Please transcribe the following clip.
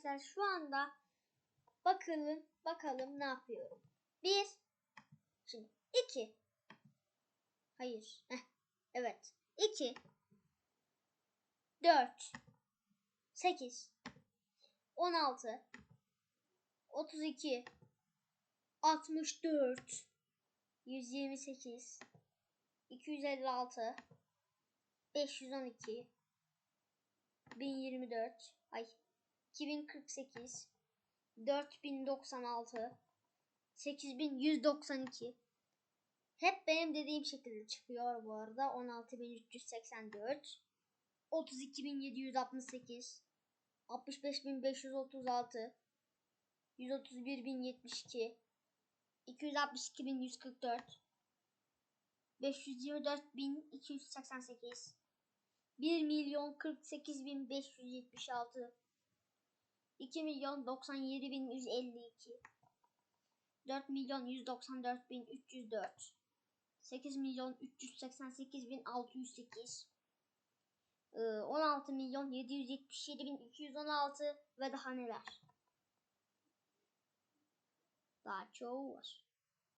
arkadaşlar şu anda bakalım bakalım ne yapıyorum. Bir. Şimdi iki. Hayır. Heh, evet. İki. Dört. Sekiz. On altı. Otuz iki. Altmış dört. Yüz yirmi sekiz. İki yüz elli altı. Beş yüz on iki. 1024 ay 2048 4096 8192 hep benim dediğim şekilde çıkıyor bu arada. 16384 32768 65536 131072 262144 524288 1 milyon 48 bin 576 2 milyon 97 bin 152 4 milyon 194 bin 304 8 milyon 388 bin 608 16 milyon 777 bin 216 ve daha neler? Daha çoğu var